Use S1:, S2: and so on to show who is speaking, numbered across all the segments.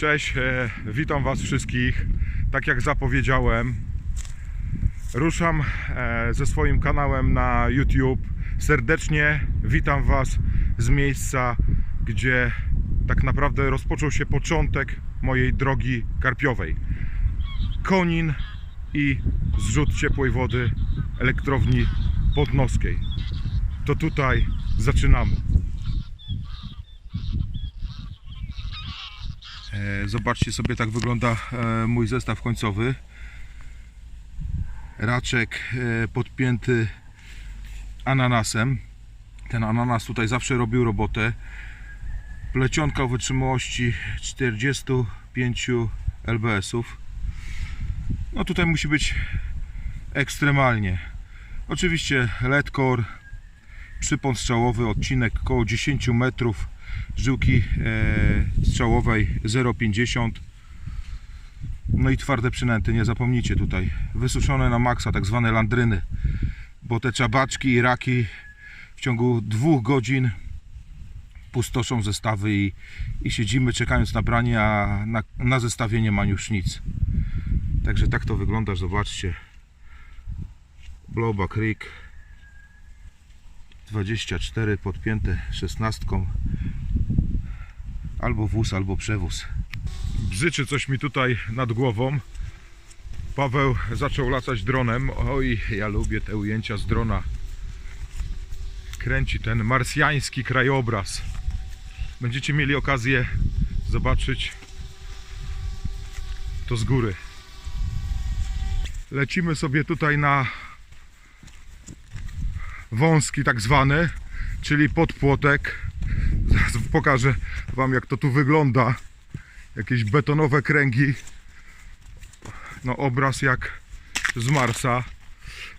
S1: Cześć, e, witam Was wszystkich. Tak jak zapowiedziałem, ruszam e, ze swoim kanałem na YouTube. Serdecznie witam Was z miejsca, gdzie tak naprawdę rozpoczął się początek mojej drogi karpiowej. Konin i zrzut ciepłej wody elektrowni podnoskiej. To tutaj zaczynamy. Zobaczcie sobie, tak wygląda e, mój zestaw końcowy. Raczek e, podpięty ananasem. Ten ananas tutaj zawsze robił robotę. Plecionka o wytrzymałości 45 lbs-ów. No tutaj musi być ekstremalnie. Oczywiście ledkor, przypon strzałowy, odcinek około 10 metrów, żyłki e, strzałowej 0,50 no i twarde przynęty, nie zapomnijcie tutaj. Wysuszone na maksa, tak zwane landryny bo te czabaczki i raki w ciągu dwóch godzin pustoszą zestawy i, i siedzimy czekając na branie, a na, na zestawie nie ma już nic. Także tak to wygląda, zobaczcie. Bloba Creek 24 podpięte 16 albo wóz, albo przewóz. Bzyczy coś mi tutaj nad głową. Paweł zaczął latać dronem. Oj, ja lubię te ujęcia z drona. Kręci ten marsjański krajobraz. Będziecie mieli okazję zobaczyć to z góry. Lecimy sobie tutaj na wąski tak zwany, czyli podpłotek. Zaraz pokażę Wam jak to tu wygląda. Jakieś betonowe kręgi. No obraz jak z Marsa.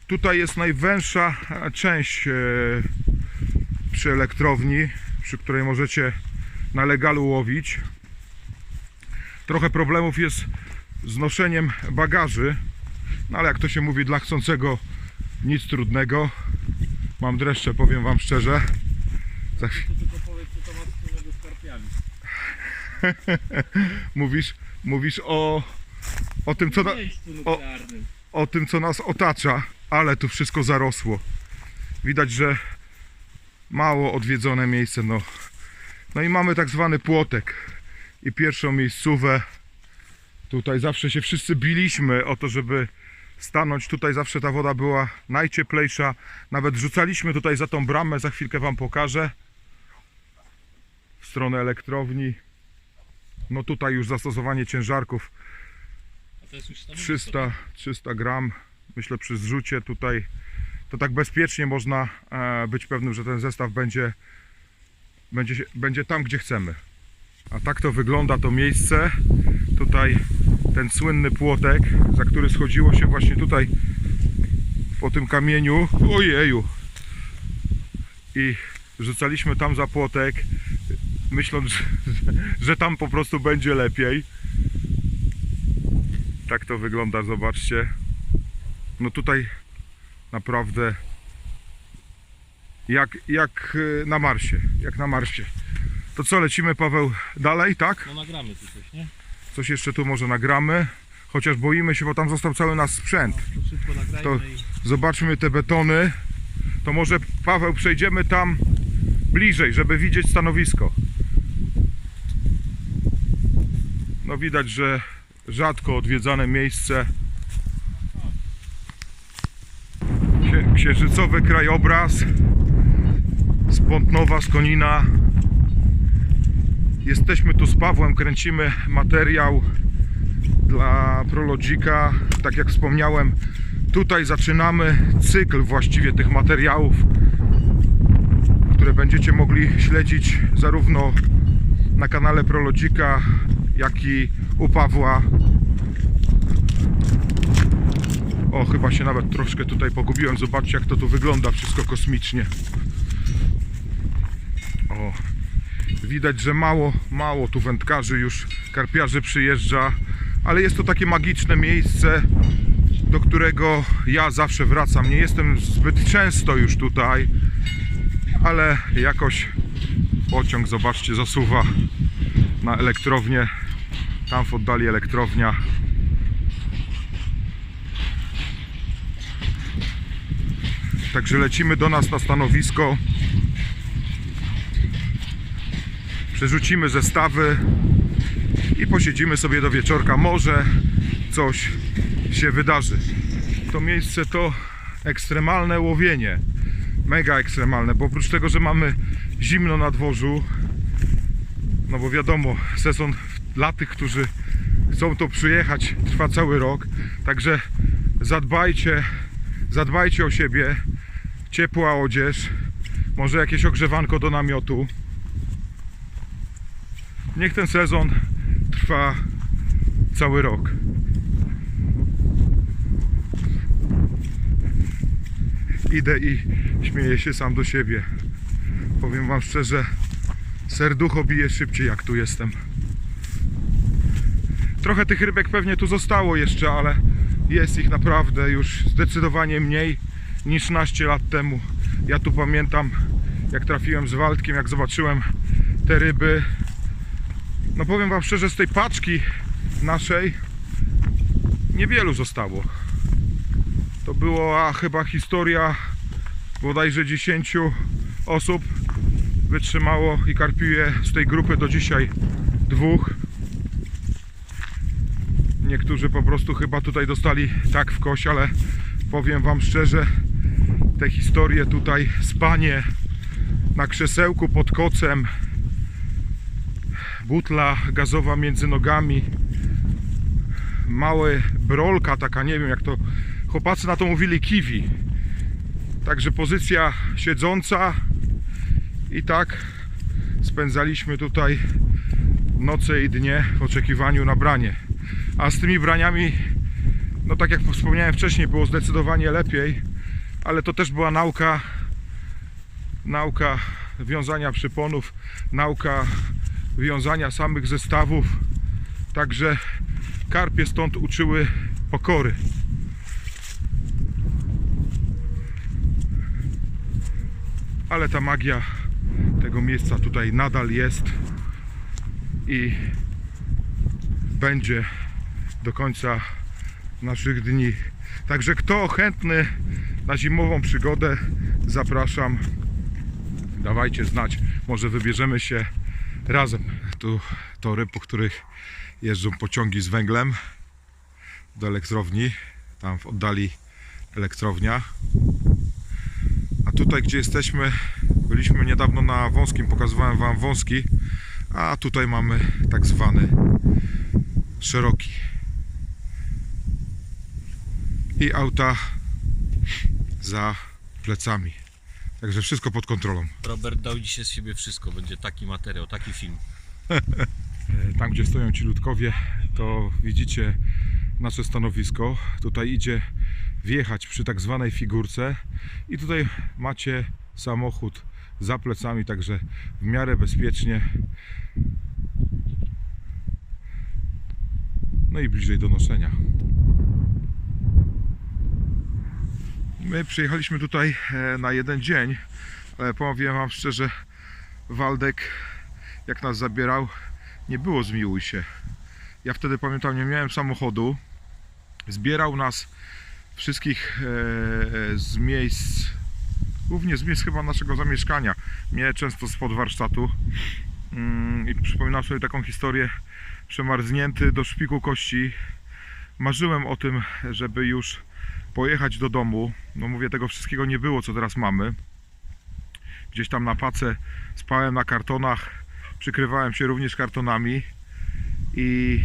S1: Tutaj jest najwęższa e, część e, przy elektrowni, przy której możecie na legalu łowić. Trochę problemów jest z noszeniem bagaży, no ale jak to się mówi dla chcącego nic trudnego. Mam dreszcze, powiem Wam szczerze. Za chwilę. Mówisz, mówisz o, o, tym, co na,
S2: nuklearnym.
S1: o tym, co nas otacza, ale tu wszystko zarosło. Widać, że mało odwiedzone miejsce. No, no i mamy tak zwany płotek i pierwszą miejscówę. Tutaj zawsze się wszyscy biliśmy o to, żeby stanąć. Tutaj zawsze ta woda była najcieplejsza. Nawet rzucaliśmy tutaj za tą bramę, za chwilkę Wam pokażę. W stronę elektrowni. No tutaj już zastosowanie ciężarków
S2: A to jest już stanowisko.
S1: 300, 300 gram. Myślę przy zrzucie tutaj to tak bezpiecznie można e, być pewnym, że ten zestaw będzie, będzie, będzie tam, gdzie chcemy. A tak to wygląda to miejsce. Tutaj ten słynny płotek, za który schodziło się właśnie tutaj po tym kamieniu. Ojeju! I rzucaliśmy tam za płotek, myśląc, że, że tam po prostu będzie lepiej. Tak to wygląda, zobaczcie. No tutaj naprawdę jak, jak y, na Marsie, jak na Marsie. To co, lecimy Paweł dalej, tak?
S2: No nagramy tu coś, nie?
S1: Coś jeszcze tu może nagramy. Chociaż boimy się, bo tam został cały nasz sprzęt.
S2: No, to
S1: Zobaczmy te betony. To może Paweł przejdziemy tam bliżej, żeby widzieć stanowisko. No widać, że rzadko odwiedzane miejsce. Księ- Księżycowy krajobraz z Pątnowa, z Konina. Jesteśmy tu z Pawłem, kręcimy materiał dla Prologika. Tak jak wspomniałem, tutaj zaczynamy cykl właściwie tych materiałów, które będziecie mogli śledzić zarówno na kanale Prologika, jak i u Pawła. O, chyba się nawet troszkę tutaj pogubiłem. Zobaczcie, jak to tu wygląda wszystko kosmicznie. O, widać, że mało, mało tu wędkarzy już, karpiarzy przyjeżdża, ale jest to takie magiczne miejsce, do którego ja zawsze wracam. Nie jestem zbyt często już tutaj, ale jakoś pociąg, zobaczcie, zasuwa na elektrownię Tam w oddali elektrownia. Także lecimy do nas na stanowisko. Przerzucimy zestawy i posiedzimy sobie do wieczorka. Może coś się wydarzy. To miejsce to ekstremalne łowienie. Mega ekstremalne, bo oprócz tego, że mamy zimno na dworzu, no bo wiadomo, sezon dla tych, którzy chcą to przyjechać, trwa cały rok. Także zadbajcie, zadbajcie o siebie. Ciepła odzież, może jakieś ogrzewanko do namiotu. Niech ten sezon trwa cały rok. Idę i śmieję się sam do siebie. Powiem Wam szczerze, serducho bije szybciej jak tu jestem. Trochę tych rybek pewnie tu zostało jeszcze, ale jest ich naprawdę już zdecydowanie mniej niż naście lat temu. Ja tu pamiętam, jak trafiłem z Waldkiem, jak zobaczyłem te ryby. No powiem Wam szczerze, z tej paczki naszej niewielu zostało. To była chyba historia bodajże 10 osób wytrzymało i karpiuje z tej grupy do dzisiaj dwóch. Niektórzy po prostu chyba tutaj dostali tak w kość, ale powiem Wam szczerze, te historie tutaj, spanie na krzesełku pod kocem, butla gazowa między nogami, małe brolka taka, nie wiem jak to, chłopacy na to mówili kiwi. Także pozycja siedząca i tak spędzaliśmy tutaj noce i dnie w oczekiwaniu na branie. A z tymi braniami, no tak jak wspomniałem wcześniej, było zdecydowanie lepiej, ale to też była nauka, nauka wiązania przyponów, nauka wiązania samych zestawów. Także karpie stąd uczyły pokory. Ale ta magia tego miejsca tutaj nadal jest i będzie do końca naszych dni. Także kto chętny na zimową przygodę, zapraszam. Dawajcie znać, może wybierzemy się razem. Tu tory, po których jeżdżą pociągi z węglem do elektrowni. Tam w oddali elektrownia. A tutaj, gdzie jesteśmy, byliśmy niedawno na wąskim, pokazywałem Wam wąski, a tutaj mamy tak zwany szeroki. I auta za plecami. Także wszystko pod kontrolą.
S2: Robert dał dzisiaj z siebie wszystko. Będzie taki materiał, taki film.
S1: Tam, gdzie stoją ci ludkowie, to widzicie nasze stanowisko. Tutaj idzie wjechać przy tak zwanej figurce i tutaj macie samochód za plecami, także w miarę bezpiecznie. No i bliżej do noszenia. My przyjechaliśmy tutaj e, na jeden dzień, ale powiem Wam szczerze, Waldek jak nas zabierał, nie było zmiłuj się. Ja wtedy pamiętam, nie miałem samochodu. Zbierał nas wszystkich e, z miejsc, głównie z miejsc chyba naszego zamieszkania. Mnie często spod warsztatu. Mm, I przypominam sobie taką historię. Przemarznięty do szpiku kości. Marzyłem o tym, żeby już pojechać do domu. No mówię, tego wszystkiego nie było, co teraz mamy. Gdzieś tam na pace spałem na kartonach, przykrywałem się również kartonami i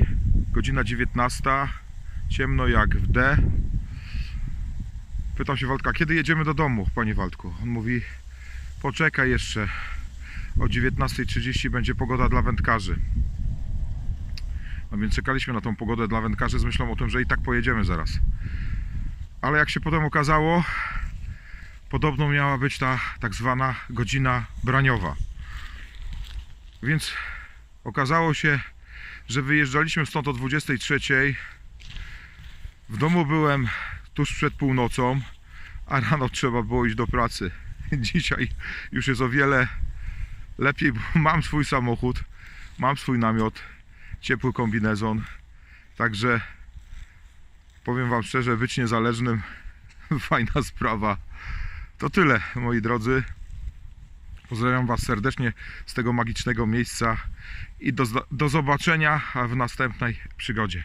S1: godzina 19, ciemno jak w D. Pytam się Waldka, kiedy jedziemy do domu, panie Waldku? On mówi, poczekaj jeszcze, o 19.30 będzie pogoda dla wędkarzy. No więc czekaliśmy na tą pogodę dla wędkarzy z myślą o tym, że i tak pojedziemy zaraz. Ale jak się potem okazało, podobno miała być ta tak zwana godzina braniowa. Więc okazało się, że wyjeżdżaliśmy stąd o 23. W domu byłem tuż przed północą, a rano trzeba było iść do pracy. Dzisiaj już jest o wiele lepiej, bo mam swój samochód, mam swój namiot. ciepły kombinezon. Także powiem Wam szczerze, być niezależnym fajna sprawa. To tyle, moi drodzy. Pozdrawiam Was serdecznie z tego magicznego miejsca i do, do zobaczenia w następnej przygodzie.